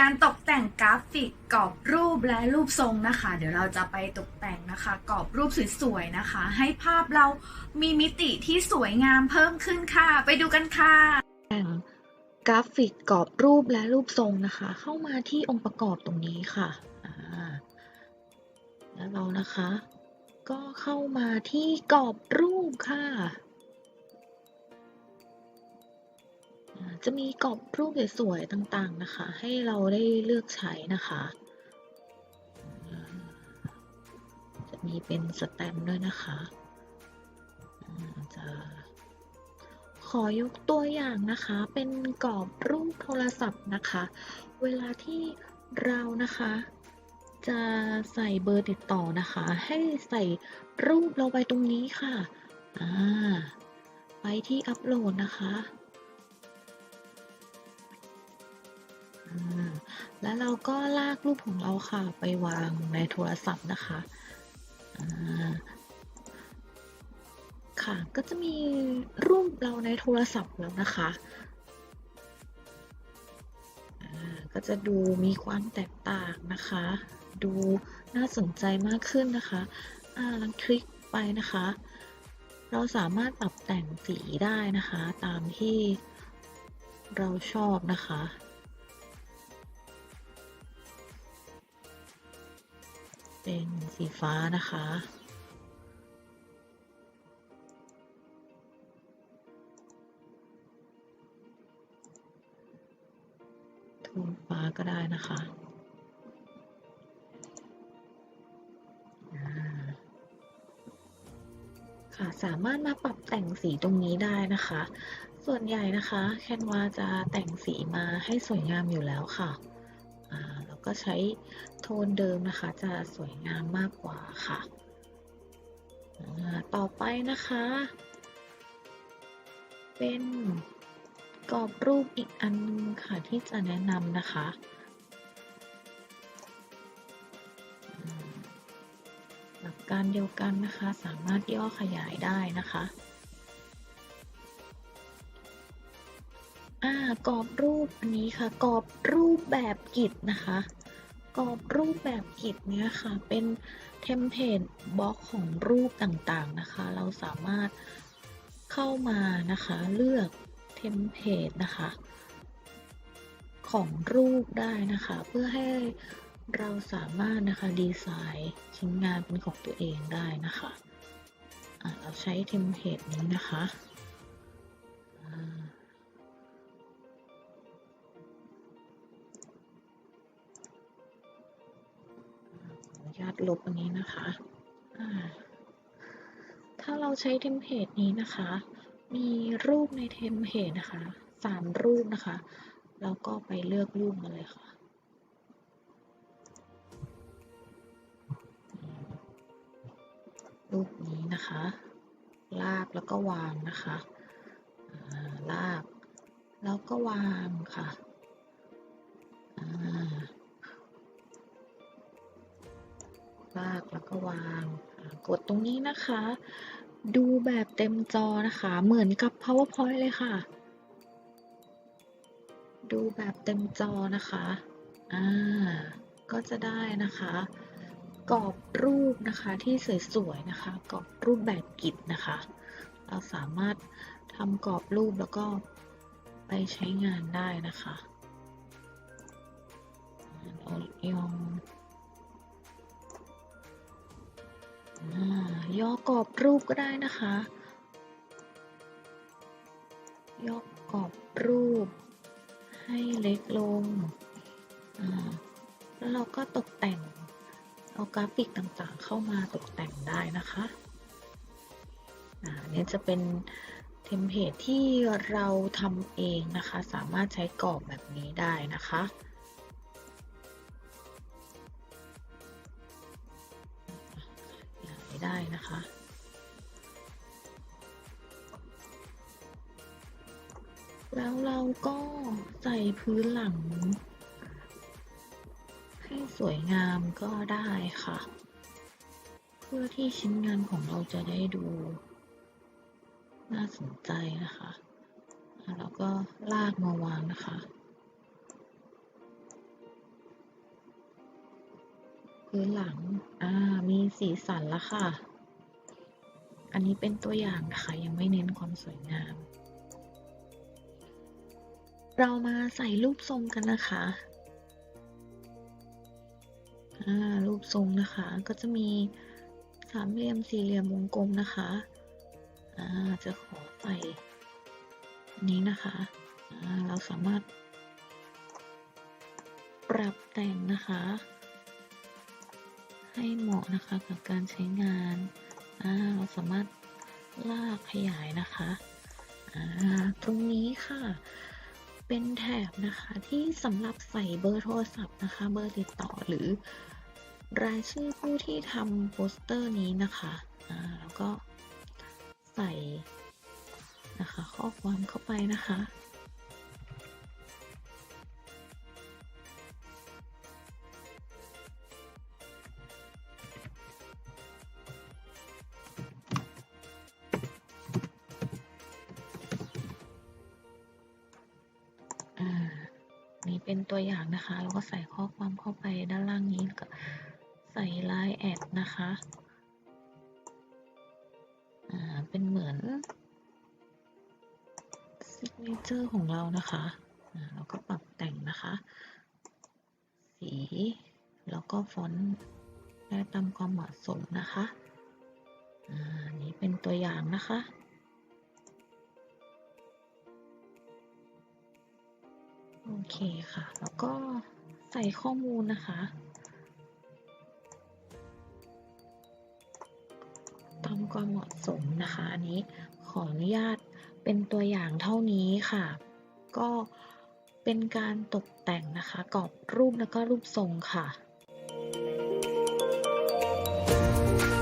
การตกแต่งกราฟิกกรอบรูปและรูปทรงนะคะ เดี๋ยวเราจะไปตกแต่งนะคะกรอบรูปสวยๆนะคะ ให้ภาพเรามีมิติที่สวยงามเพิ่มขึ้นค่ะ ไปดูกันค่ะแต่งกราฟิกกรอบรูปและรูปทรงนะคะ เข้ามาที่องค์ประกอบตรงนี้ค่ะแล้วเรานะคะ ก็เข้ามาที่กรอบรูปค่ะ จะมีกรอบรูปสวยๆต่างๆนะคะ ให้เราได้เลือกใช้นะคะ จะมีเป็นสแตมด้วยนะคะจะขอยกตัวอย่างนะคะ เป็นกรอบรูปโทรศัพท์นะคะ เวลาที่เรานะคะ จะใส่เบอร์ติดต่อนะคะ ให้ใส่รูปเราไปตรงนี้ค่ะ ไปที่อัปโหลดนะคะ แล้วเราก็ลากรูปของเราค่ะไปวางในโทรศัพท์นะคะค่ะ ก็จะมีรูปเราในโทรศัพท์แล้วนะคะ ก็จะดูมีความแตกต่างนะคะ ดูน่าสนใจมากขึ้นนะคะอ่าลังคลิกไปนะคะ เราสามารถปรับแต่งสีได้นะคะ ตามที่เราชอบนะคะ เป็นสีฟ้านะคะ โทนฟ้าก็ได้นะคะค่ะสามารถมาปรับแต่งสีตรงนี้ได้นะคะ ส่วนใหญ่นะคะ แคนวาจะแต่งสีมาให้สวยงามอยู่แล้วค่ะ แล้วก็ใช้โทนเดิมนะคะ จะสวยงามมากกว่าค่ะ ต่อไปนะคะ เป็นกรอบรูปอีกอันนึงค่ะที่จะแนะนำนะคะหลักการเดียวกันนะคะ สามารถย่อขยายได้นะคะ อ่ากรอบรูปอันนี้ค่ะ กรอบรูปแบบกิจนะคะ กรอบรูปแบบกิจเนี้ยค่ะ เป็นเทมเพลตบล็อกของรูปต่างๆนะคะ เราสามารถเข้ามานะคะ เลือกเทมเพลตนะคะ ของรูปได้นะคะ เพื่อให้เราสามารถนะคะดีไซน์ชิ้นงานเป็นของตัวเองได้นะคะะเราใช้เทมเพลตนี้นะคะ ลบอันนี้นะคะ ถ้าเราใช้เทมเพลตนี้นะคะ มีรูปในเทมเพลตนะคะสามรูปนะคะ แล้วก็ไปเลือกรูปมาเลยค่ะรูปนี้นะคะ ลากแล้วก็วางนะคะาลาก แล้วก็วางค่ะ ลากแล้วก็วาง กดตรงนี้นะคะ ดูแบบเต็มจอนะคะ เหมือนกับ powerpoint เลยค่ะ ดูแบบเต็มจอนะคะ อ่า ก็จะได้นะคะ กรอบรูปนะคะที่สวยๆนะคะ กรอบรูปแบบกิจนะคะ เราสามารถทำกรอบรูปแล้วก็ไปใช้งานได้นะคะเรา ย่อกรอบรูปก็ได้นะคะ ย่อกรอบรูป ให้เล็กลง แล้วเราก็ตกแต่ง เอากราฟิกต่างๆ เข้ามาตกแต่งได้นะคะอ่าเนี่ยจะเป็นเทมเพลตที่เราทำเองนะคะ สามารถใช้กรอบแบบนี้ได้นะคะ ได้นะคะแล้วเราก็ใส่พื้นหลัง ให้สวยงามก็ได้ค่ะ เพื่อที่ชิ้นงานของเราจะได้ดู น่าสนใจนะคะ แล้วก็ลากมาวางนะคะ พื้นหลัง อ่า มีสีสันแล้วค่ะ อันนี้เป็นตัวอย่างนะคะยังไม่เน้นความสวยงาม เรามาใส่รูปทรงกันนะคะ อ่า รูปทรงนะคะ ก็จะมีสามเหลี่ยมสี่เหลี่ยมวงกลมนะคะ อ่า จะขอใส่นี้นะคะ อ่า เราสามารถปรับแต่งนะคะ ให้เหมาะนะคะกับการใช้งานเราสามารถลากขยายนะคะตรงนี้ค่ะ เป็นแถบนะคะที่สำหรับใส่เบอร์โทรศัพท์นะคะ เบอร์ติดต่อหรือ รายชื่อผู้ที่ทำโปสเตอร์นี้นะคะแล้วก็ใส่นะคะข้อความเข้าไปนะคะ นี่เป็นตัวอย่างนะคะแล้วก็ใส่ข้อความเข้าไปด้านล่างนี้ก็ใส่ไลน์แอดนะคะอ่าเป็นเหมือนซิกเนเจอร์ของเรานะคะอ่าแล้วก็ปรับแต่งนะคะ สี แล้วก็ฟอนต์ได้ตามความเหมาะสมนะคะอ่านี่เป็นตัวอย่างนะคะ โอเคค่ะ แล้วก็ใส่ข้อมูลนะคะ ตามความเหมาะสมนะคะ อันนี้ขออนุญาตเป็นตัวอย่างเท่านี้ค่ะ ก็เป็นการตกแต่งนะคะกรอบรูปแล้วก็รูปทรงค่ะ